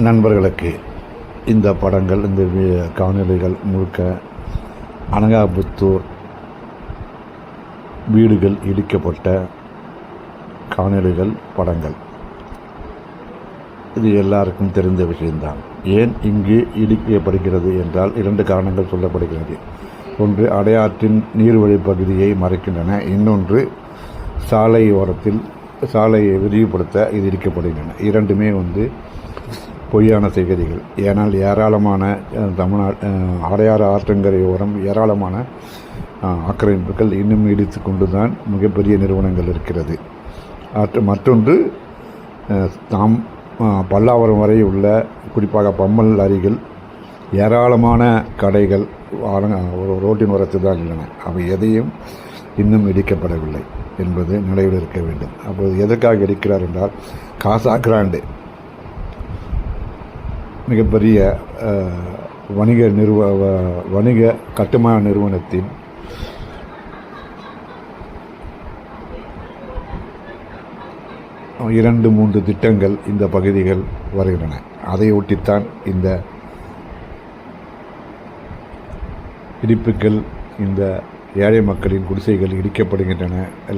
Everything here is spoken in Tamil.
நண்பர்களுக்கு இந்த படங்கள் இந்த வி- காணொளிகள் முழுக்க அனகாபுத்தூர் வீடுகள் இடிக்கப்பட்ட காணொளிகள் படங்கள். இது எல்லாருக்கும் தெரிந்த விஷயம்தான். ஏன் இங்கு இடிக்கப்படுகிறது என்றால் இரண்டு காரணங்கள் சொல்லப்படுகிறது. ஒன்று அடையாற்றின் நீர்வழி பகுதியை மறைக்கின்றன. இன்னொன்று சாலை ஓரத்தில் சாலையை விரிவுபடுத்த இது இடிக்கப்படுகின்றன. இரண்டுமே வந்து பொய்யான செய்கதிகள். ஏனால் ஏராளமான தமிழ்நாடு அடையாறு ஆற்றங்கரையோரம் ஏராளமான ஆக்கிரமிப்புகள் இன்னும் நீடித்து கொண்டு தான் மிகப்பெரிய நிறுவனங்கள் இருக்கிறது. ஆற்று மற்றொன்று தாம் பல்லாவரம் வரை உள்ள குறிப்பாக பம்மல் அருகில் ஏராளமான கடைகள் ரோட்டின் உரத்து தான் உள்ளன. அவை எதையும் இன்னும் இடிக்கப்படவில்லை என்பது நினைவில் இருக்க வேண்டும். அப்போது எதற்காக இடிக்கிறார் என்றால் காசா கிராண்டு. மிகப்பெரிய வணிக நிறுவ வ- வணிக கட்டுமான நிறுவனத்தின் இரண்டு மூன்று திட்டங்கள் இந்த பகுதிகள் வருகின்றன. அதையொட்டித்தான் இந்த இடிப்புகள் இந்த ஏழை மக்களின் குடிசைகள் இடிக்கப்படுகின்றன.